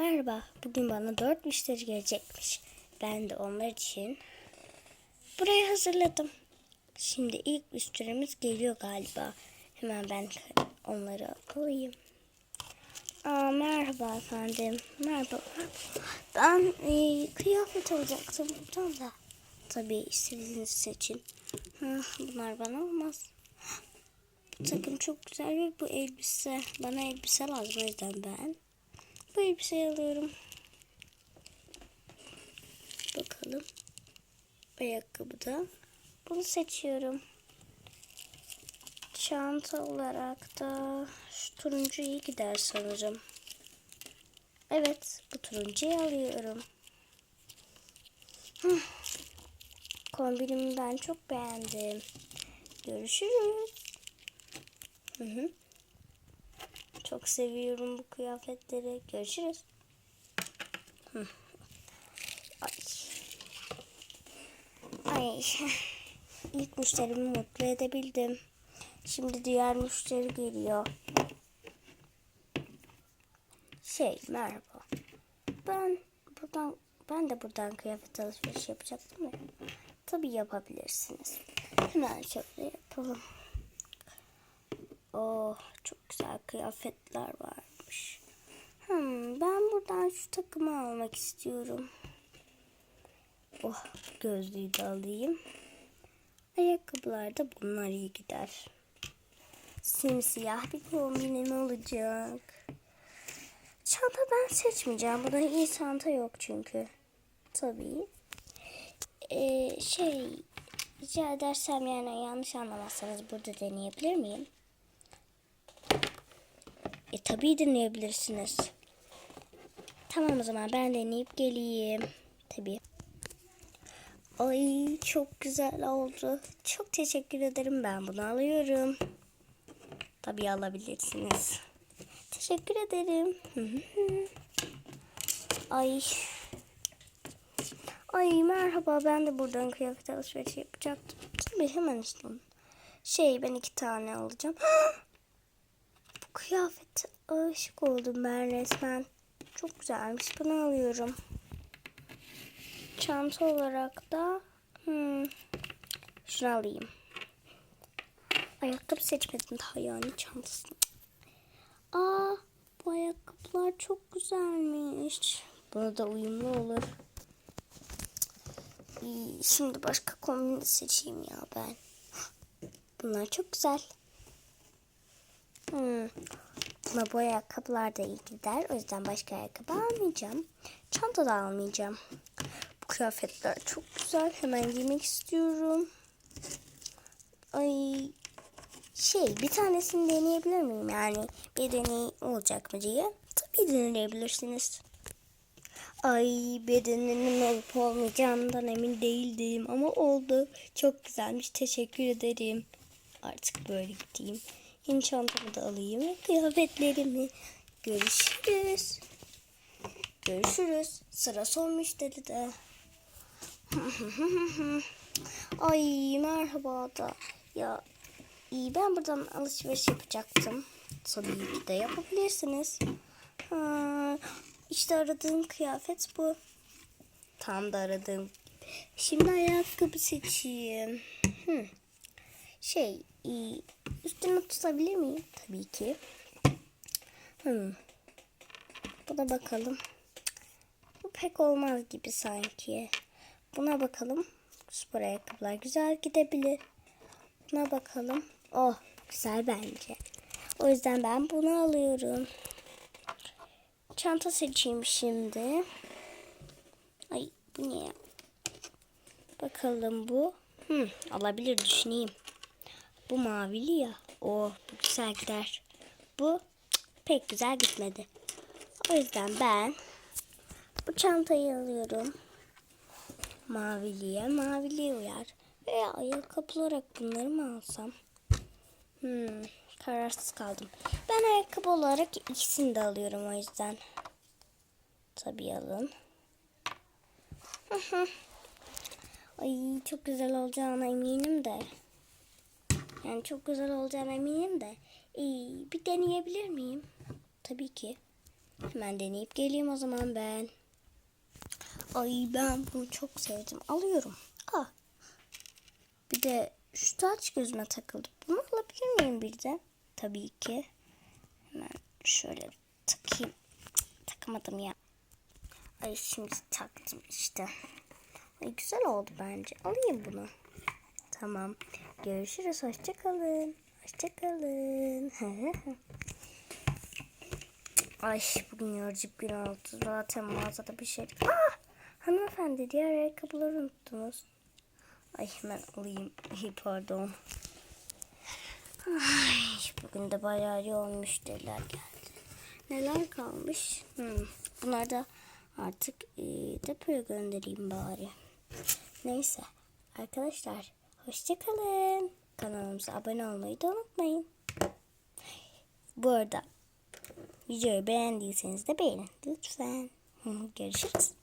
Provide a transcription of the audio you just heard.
Merhaba, bugün bana dört müşteri gelecekmiş. Ben de onlar için burayı hazırladım. Şimdi ilk müşterimiz geliyor galiba. Hemen ben onları alayım. Aa, merhaba efendim. Merhaba. Ben e, kıyafet alacaktım buradan da. Tabii istediğinizi seçin. Bunlar bana olmaz. Bu takım çok güzel ve bu elbise. Bana elbise lazım o yüzden ben bu elbiseyi alıyorum. Bakalım. Ayakkabı da. Bunu seçiyorum. Çanta olarak da şu turuncu iyi gider sanırım. Evet, bu turuncuyu alıyorum. Hıh. Kombinimi ben çok beğendim. Görüşürüz. Hı hı. Çok seviyorum bu kıyafetleri. Görüşürüz. Ay. Ay. İlk müşterimi mutlu edebildim. Şimdi diğer müşteri geliyor. Şey merhaba. Ben buradan ben de buradan kıyafet alışveriş yapacaktım ya. Tabii yapabilirsiniz. Hemen şöyle yapalım. Oh çok güzel kıyafetler varmış. Hmm, ben buradan şu takımı almak istiyorum. Oh gözlüğü de alayım. Ayakkabılar da bunlar iyi gider. Simsiyah bir kombinim olacak. Çanta ben seçmeyeceğim. Burada iyi çanta yok çünkü. Tabii. Ee, şey rica edersem yani yanlış anlamazsanız burada deneyebilir miyim? E tabii deneyebilirsiniz. Tamam o zaman ben deneyip geleyim. Tabii. Ay çok güzel oldu. Çok teşekkür ederim. Ben bunu alıyorum. Tabii alabilirsiniz. Teşekkür ederim. Ay. Ay merhaba ben de buradan kıyafet alışverişi yapacaktım. Tabii hemen işte. Şey ben iki tane alacağım. Bu kıyafete aşık oldum ben resmen. Çok güzelmiş. Bunu alıyorum. Çanta olarak da hmm, şunu alayım. Ayakkabı seçmedim daha yani çantasını. Aa bu ayakkabılar çok güzelmiş. Buna da uyumlu olur. Şimdi başka kombini seçeyim ya ben. Bunlar çok güzel. Hmm. Ama bu ayakkabılar da iyi gider. O yüzden başka ayakkabı almayacağım. Çanta da almayacağım. Bu kıyafetler çok güzel. Hemen giymek istiyorum. Ay şey bir tanesini deneyebilir miyim? Yani bir deney olacak mı diye. Tabii deneyebilirsiniz. Ay bedeninin olup olmayacağından emin değildim ama oldu. Çok güzelmiş. Teşekkür ederim. Artık böyle gideyim. Yeni çantamı da alayım kıyafetlerimi. Görüşürüz. Görüşürüz. Sıra son müşteride. Ay merhaba da. Ya iyi ben buradan alışveriş yapacaktım. Tabii ki de yapabilirsiniz. Ha, işte aradığım kıyafet bu. Tam da aradığım. Şimdi ayakkabı seçeyim. Hı. Şey, iyi. üstüne tutabilir miyim? Tabii ki. Hmm. Buna bakalım. Bu pek olmaz gibi sanki. Buna bakalım. Spor ayakkabılar güzel gidebilir. Buna bakalım. Oh, güzel bence. O yüzden ben bunu alıyorum. Çanta seçeyim şimdi. Ay bu ne ya? Bakalım bu. Hmm, alabilir düşüneyim. Bu mavili ya. O bu güzel gider. Bu pek güzel gitmedi. O yüzden ben bu çantayı alıyorum. Maviliye maviliye uyar. Veya ayakkabı olarak bunları mı alsam? Hmm, kararsız kaldım. Ben ayakkabı olarak ikisini de alıyorum o yüzden. Tabii alın. Ay çok güzel olacağına eminim de. Yani çok güzel olacağına eminim de. Ee, bir deneyebilir miyim? Tabii ki. Hemen deneyip geleyim o zaman ben. Ay ben bunu çok sevdim. Alıyorum. Ah. Bir de şu taç gözüme takıldı. Bunu alabilir miyim birden? Tabii ki. Hemen şöyle takayım. Takamadım ya. Ay şimdi taktım işte. Ay güzel oldu bence. Alayım bunu. Tamam. Görüşürüz. Hoşçakalın. Hoşçakalın. Ay bugün yorucu bir gün. Zaten mağazada bir şey. Ah! Hanımefendi diğer ayakkabıları unuttunuz. Ay hemen alayım. Ay, pardon. Ay bugün de bayağı yoğun müşteriler geldi. Neler kalmış? Hmm, bunlar da artık e, depoya göndereyim bari. Neyse arkadaşlar hoşçakalın. Kanalımıza abone olmayı da unutmayın. Bu arada videoyu beğendiyseniz de beğenin lütfen. Görüşürüz.